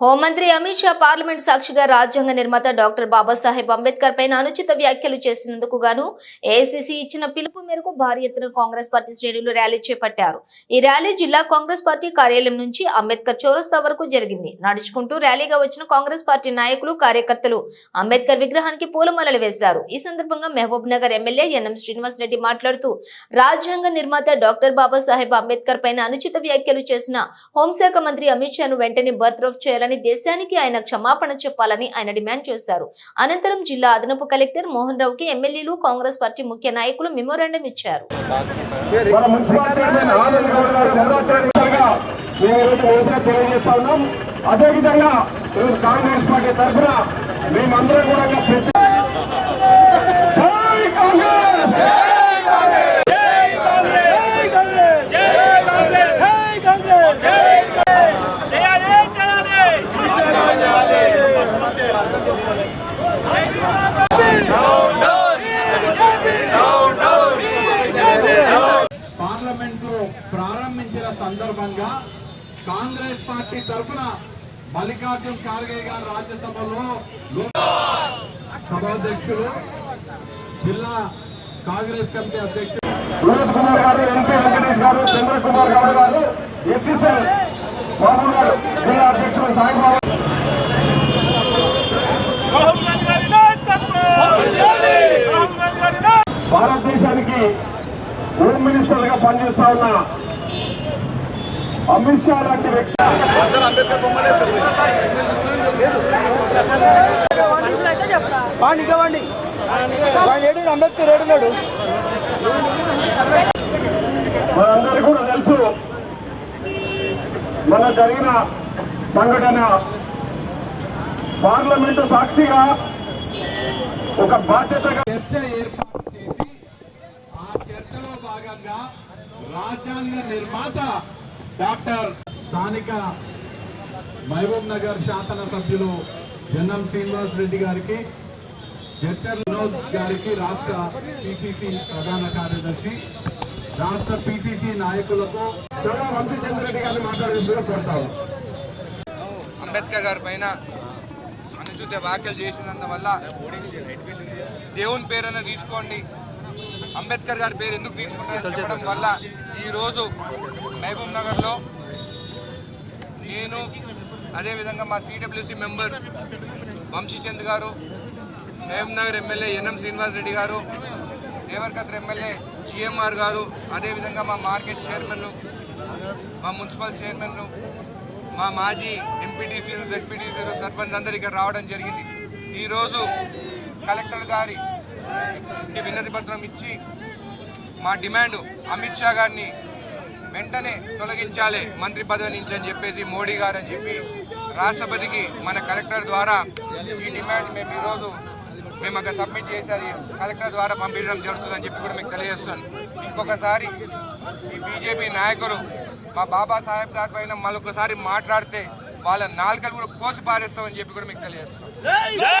హోంమంత్రి అమిత్ షా పార్లమెంట్ సాక్షిగా రాజ్యాంగ నిర్మాత డాక్టర్ బాబాసాహెబ్ అంబేద్కర్ పైన అనుచిత వ్యాఖ్యలు చేసినందుకు గాను ఏఐసిసి ఇచ్చిన పిలుపు మేరకు భారీ ఎత్తున కాంగ్రెస్ పార్టీ శ్రేణులు ర్యాలీ చేపట్టారు. ఈ ర్యాలీ జిల్లా కాంగ్రెస్ పార్టీ కార్యాలయం నుంచి అంబేద్కర్ చౌరస్తా వరకు జరిగింది. నడుచుకుంటూ ర్యాలీగా వచ్చిన కాంగ్రెస్ పార్టీ నాయకులు కార్యకర్తలు అంబేద్కర్ విగ్రహానికి పూలమాలలు వేశారు. ఈ సందర్భంగా మహబూబ్ నగర్ ఎమ్మెల్యే ఎన్ఎం శ్రీనివాస్ రెడ్డి మాట్లాడుతూ రాజ్యాంగ నిర్మాత డాక్టర్ బాబాసాహెబ్ అంబేద్కర్ పైన అనుచిత వ్యాఖ్యలు చేసిన హోంశాఖ మంత్రి అమిత్ షాను వెంటనే బర్త్రఫ్ చేయాలని చేయాలని దేశానికి ఆయన క్షమాపణ చెప్పాలని ఆయన డిమాండ్ చేశారు. అనంతరం జిల్లా అదనపు కలెక్టర్ మోహన్ రావుకి ఎమ్మెల్యేలు కాంగ్రెస్ పార్టీ ముఖ్య నాయకులు మెమోరాండం ఇచ్చారు. అదేవిధంగా ఈరోజు కాంగ్రెస్ పార్టీ తరఫున మేమందరం కూడా సందర్భంగా కాంగ్రెస్ పార్టీ తరఫున మల్లికార్జున్ ఖార్గే గారు రాజ్యసభలో సభాధ్యక్షులు జిల్లా కాంగ్రెస్ కమిటీ అధ్యక్షులు. వినోద్ కుమార్ గారు ఎంపీ వెంకటేష్ గారు చంద్రకుమార్ గౌడ్ గారు ఎస్సీసీఎల్ బాబు గారు జిల్లా అధ్యక్షులు సాయిబాబు భారతదేశానికి హోమ్ మినిస్టర్గా పనిచేస్తా ఉన్న అమిత్ షా లాంటి వ్యక్తి. వాడిని ఏడు అంబేద్కర్ ఏడున్నాడు మనందరికీ కూడా తెలుసు మన జరిగిన సంఘటన. పార్లమెంటు సాక్షిగా ఒక బాధ్యతగా చర్చ ఏర్పాటు చేసి ఆ చర్చలో భాగంగా రాజ్యాంగ నిర్మాత డాక్టర్ స్థానిక మహబూబ్ నగర్ శాసన సభ్యులు జన్నం శ్రీనివాస్ రెడ్డి గారికి జడ్చర్ వినోద్ గారికి రాష్ట్ర పిసిసి ప్రధాన కార్యదర్శి రాష్ట్ర పిసిసి నాయకులకు చాలా వంశీచంద్ర రెడ్డి గారిని మాట్లాడేసిగా కోరుతాము అంబేద్కర్ గారి పైన అనుచిత వ్యాఖ్యలు చేసినందువల్ల దేవుని పేరైనా తీసుకోండి. అంబేద్కర్ గారి పేరు ఎందుకు తీసుకుంటారని చెప్పడం వల్ల ఈరోజు మహబూబ్ నగర్లో నేను అదేవిధంగా మా సిడబ్ల్యూసి మెంబర్ వంశీచంద్ గారు మహబూబ్ నగర్ ఎమ్మెల్యే ఎన్ఎం శ్రీనివాస్ రెడ్డి గారు దేవరకత్ర ఎమ్మెల్యే జిఎంఆర్ గారు అదేవిధంగా మా మార్కెట్ చైర్మన్ మా మున్సిపల్ చైర్మన్ మా మాజీ ఎంపీటీసీలు జెడ్పీటీసీలు సర్పంచ్ అందరు ఇక్కడ రావడం జరిగింది. ఈరోజు కలెక్టర్ గారి వినతి పత్రం ఇచ్చి మా డిమాండ్ అమిత్ షా గారిని వెంటనే తొలగించాలి మంత్రి పదవి నుంచి అని చెప్పేసి మోడీ గారు అని చెప్పి రాష్ట్రపతికి మన కలెక్టర్ ద్వారా ఈ డిమాండ్ మేము ఈరోజు మేము అక్కడ సబ్మిట్ చేసి అది కలెక్టర్ ద్వారా పంపించడం జరుగుతుందని చెప్పి కూడా మీకు తెలియజేస్తాను. ఇంకొకసారి ఈ బీజేపీ నాయకులు మా బాబాసాహెబ్ గారి పైన మరొకసారి మాట్లాడితే వాళ్ళ నాలుకలు కూడా కోసి పారేస్తామని చెప్పి కూడా మీకు తెలియజేస్తాం